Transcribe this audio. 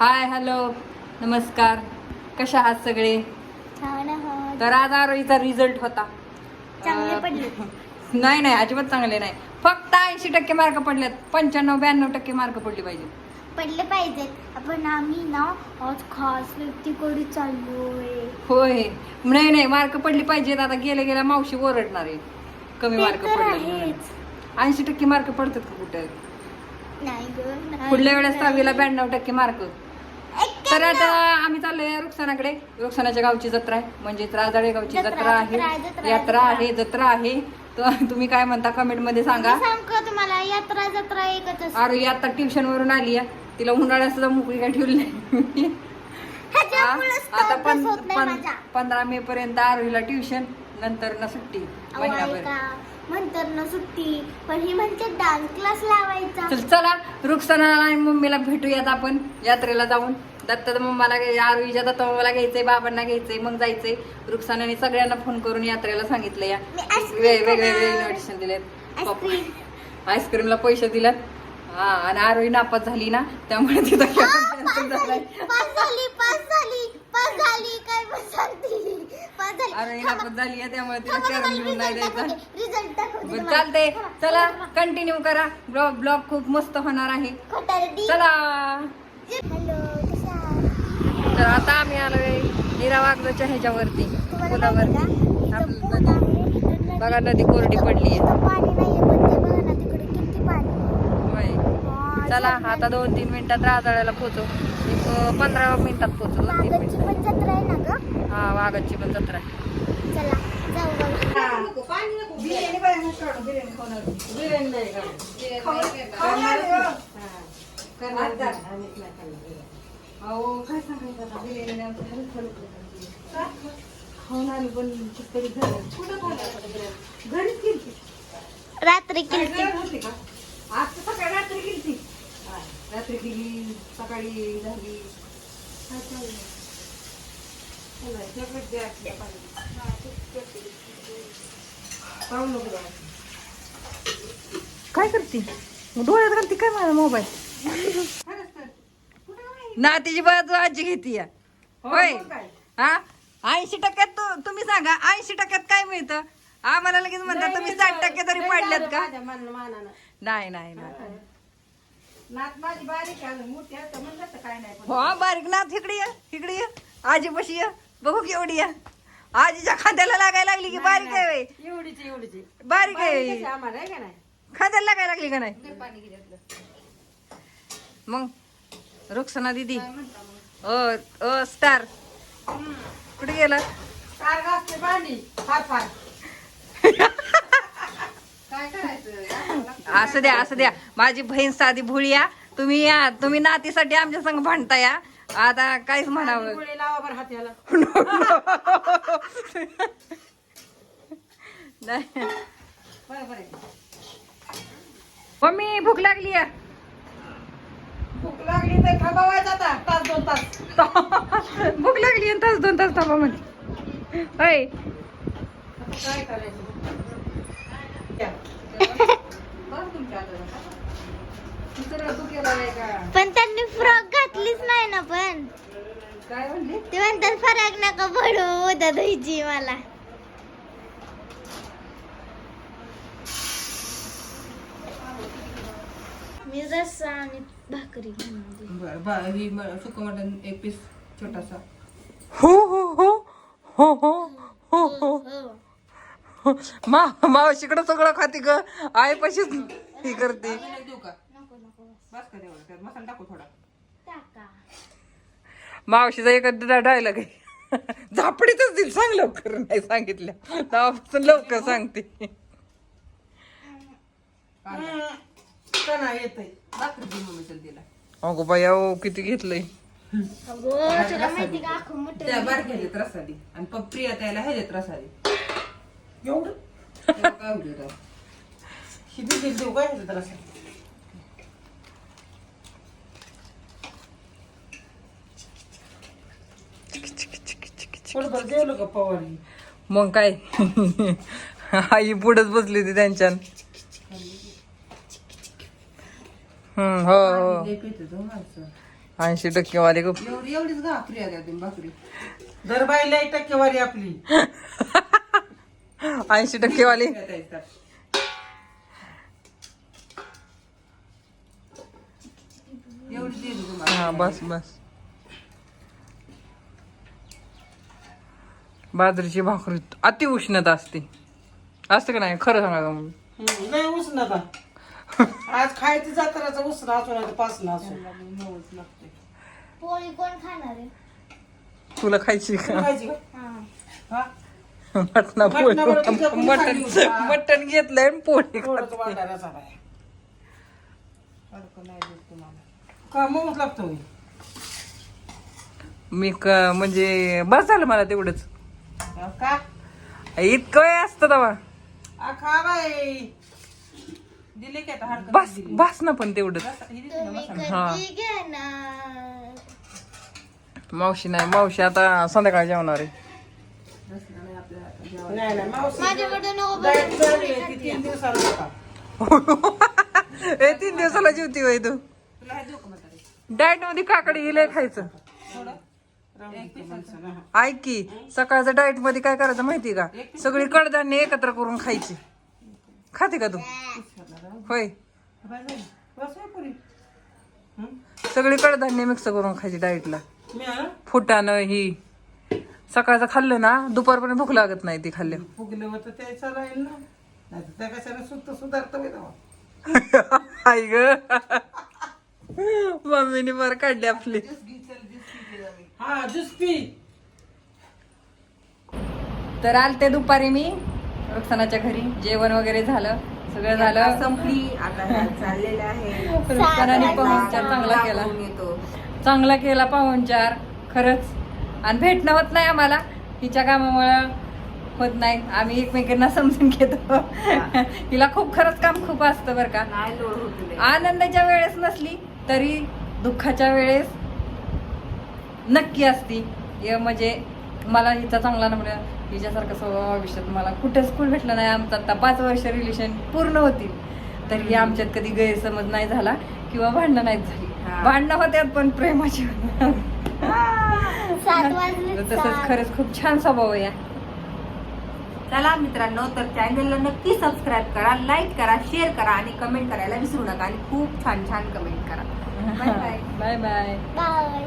Hi hello. नमस्कार. कशा आहात सगळे. तर आज आरोहीचा रिझल्ट होता. नाही नाही अजिबात चांगले नाही. फक्त ऐंशी टक्के मार्क पडलेत. पंच्याण्णव ब्याण्णव टक्के मार्क पडले पाहिजे. पडले पाहिजेत. आपण आम्ही ना खास व्यक्तीकडे चाललोय. होय. नाही नाही मार्क पडली पाहिजेत. आता गेल्या गेल्या मावशी ओरडणार आहे. कमी मार्क पडले. ऐंशी टक्के मार्क पडतात का कुठे? पुढल्या वेळेस नाही. दहावीला ब्याण्णव टक्के मार्क तर आता आम्ही चाललोय रुक्षानाकडे रुक्षानाच्या गावची जत्रा आहे. म्हणजे राजाळे गावची जत्रा, आहे. यात्रा. आहे जत्रा आहे. तर तुम्ही काय म्हणता कमेंटमध्ये सांगा. तुम्हाला? यात्रा जत्रा एकच. आरोही आता ट्युशन वरून आली आहे. तिला उन्हाळ्यात सुद्धा मोकळी काय ठेवली नाही? आता. पंधरा मे पर्यंत आरोहीला ट्युशन नंतर ना सुट्टी अहो, महिनाभर. ऐका, म्हणतात ना सुट्टी पण ही म्हणते डान्स क्लास लावायचा. चल रुक्षानाला आणि मम्मीला भेटूयात आपण. यात्रेला जाऊन. दत्ता मम्माला आरुईच्या दत्ता मम्माला घ्यायचंय बाबांना घ्यायचंय मग जायचंय. रुक्सानाने सगळ्यांना फोन करून यात्रेला सांगितलं या. वेगवेगळे इन्व्हिटेशन दिले आईस्क्रीमला पैसे दिलेत. हा आणि आरोही नापास झाली ना त्यामुळे तिथं आरोही झाली त्यामुळे तिला चालते चला कंटिन्यू करा. ब्लॉग ब्लॉग खूप मस्त होणार आहे. चला. तर आता आम्ही आलोय निरावागच्या ह्याच्यावरती पुलावरती. बघा नदी कोरडी पडली आहे चला आता दोन तीन मिनिटात राजाळ्याला पोहोचू. एक पंधरा मिनिटात पोहोचू दोन तीन मिनिटात. हा वाघाची पण जत्रा आहे. अहो, काय सांगायचं आता, बिर्याणी आमच्या घरीच चालू केली. खाऊन आली पण कितीतरी झालं. कुठं खाल्लं? घरीच. रात्री काय किती गरज होती का? आज तर सकाळी रात्री केलती. हा, रात्री केली सकाळी झाली काय? चला, चॉकलेट द्या पाहिजे. हा, नको. काय करते डोळ्यात घालते काय माझा मोबाईल ना तिची बाजू आजी घेते होय. हा? ऐंशी टक्क्यात तू तुम्ही सांगा ऐंशी टक्क्यात काय मिळतं? आम्हाला लगेच म्हणतात तुम्ही साठ टक्के तरी पडल्यात का? नाही नाही नाही. हो बारीक नाथ इकडे ये इकडे ये. आजी पशी ये बघू केवढी ये. आजीच्या खांद्याला लागायला लागली की बारीक आहे. एवढीच एवढीच बारीक आहे. खांद्याला लागायला लागली का नाही? मग रुक्षना दीदी. ओ ओ स्टार. कुठे गेला? घासते भांडी. फार फार. असं द्या असं द्या. माझी बहीण साधी भोळी या. तुम्ही या. तुम्ही नातीसाठी आमच्या संग भांडता या आता काहीच म्हणावं. लावा बरं नाही. आहे मम्मी भूक लागली तर थांबावायचं आता. तास दोन तास. भूक लागली आणि तास दोन तास थांबा म्हणजे होय. आता काय करायचं? या. बरं तुमच्या हाताला. दुसरं तू केलं नाही का? पण त्यांनी फ्रॉक घातलीच नाही ना पण. काय म्हणली? ते म्हणतात फरक नका पडू उद्या द्यायची मला. मी रस्सा आणि भाकरी बरं ही सुकं मटण एक पीस छोटासा. हो हो हो हो हो हो हो हो. मा मावशीकडे सगळं खाती ग. आईपाशीच ही करते. नाही देऊ का? नको नको बस का तेवढं त्यात मसाला टाकू थोडा. टाका. मावशीचा एक डायलॉग आहे झापडीतच दिल सांग लवकर. नाही सांगितलं. तेव्हापासून लवकर सांगते. कणा येतंय. भाकरी दे मम्मी चल तिला अगो बाई अहो किती घेतलंय? अगो तुला माहिती का अख्खं मोठं त्या आणि त्याला एवढं? काय? ही देऊ काय थोडंफार जेवलं का पवारी? मग काय? आई पुढच बसली होती त्यांच्या हम्म हो हो. लय पिते तो माणसं. ऐंशी टक्केवाले गप. एवढी एवढीच प्रिया द्या तुम्ही भाकरी दर बाई लई टक्केवारी आपली. ऐंशी. एवढी दिली तुम्हाला हा बस बस. बाजरीची भाकरी अति उष्णता असते. असते का नाही? खरं सांगा का मग? हम्म, लय उष्णता. आज खायची जात्राचा उष्ण असू नाही पासन असू. मऊच लागते पोळी कोण खाणार आहे? तुला खायची का? खायची का? हा. हा? मटणा पोळी मटणाबरोबर तुझ्या पोळी मटण खाल्ली होती. मटण घेतलंय आणि पोळी थोडंच वाटायला चालाय हलकं नाही देत तुम्हाला. का मऊच लागतो होय. मी क- म्हणजे बस झालं मला तेवढंच. का? इतकं वेळ असतं तेव्हा आ, खा बाई. दिले की आता हलकं बस बस ना पण ही ना. कधी घेणार? मावशी नाही मावशी आता संध्याकाळी जेवणार आहे. रसना नाही आपल्या जेवायला. नाही नाही मावशी माझ्याकडे नको डाएट चालली आहे, ती तीन दिवसाला नका. ए तीन दिवसाला जेवती वय तू. तुला हे देऊ का म्हातारी? डाएटमध्ये काकडी हिलय खायचं. थोडं. ऐक की सकाळचं डाएटमध्ये काय करायचं माहिती का? सगळी कडधान्य एकत्र करून खायची. खाते का तू? होय? सगळी कडधान्य मिक्स करून खायची डाएटला हा? फुटानं ही. सकाळचं खाल्लं ना दुपारपर्यंत भूक लागत नाही ती तेव्हा. आई ग. मम्मीने बरं काढली आपली. हा तर आलते दुपारी मी रुखसानाच्या घरी. जेवण वगैरे झालं. सगळं झालं. संपली. आता चाललेलं आहे. रुखसानाने पाहुणचार चांगला केला. चांगला केला पाहुणचार खरंच. आणि भेटणं होत नाही आम्हाला. हिच्या कामामुळं होत नाही. आम्ही एकमेकांना समजून घेतो. हिला खूप खरंच काम खूप असतं बरं का. आनंदाच्या वेळेस नसली तरी दुःखाच्या वेळेस नक्की असती. म्हणजे मला हिचा चांगला नंबर हिच्यासारखा स्वभाव आयुष्यात मला कुठे भेटलं नाही. आमचं आता पाच वर्ष रिलेशन पूर्ण होतील. तरी आमच्यात कधी गैरसमज नाही झाला किंवा भांडणं नाहीत झाली. हा. भांडणं होत्यात पण प्रेमाची सात वाजले. तसंच खरंच खूप छान स्वभाव आहे या. चला मित्रांनो तर चॅनलला नक्की सबस्क्राईब करा लाईक करा शेअर करा आणि कमेंट करायला विसरू नका. आणि खूप छान छान कमेंट करा. Bye bye bye bye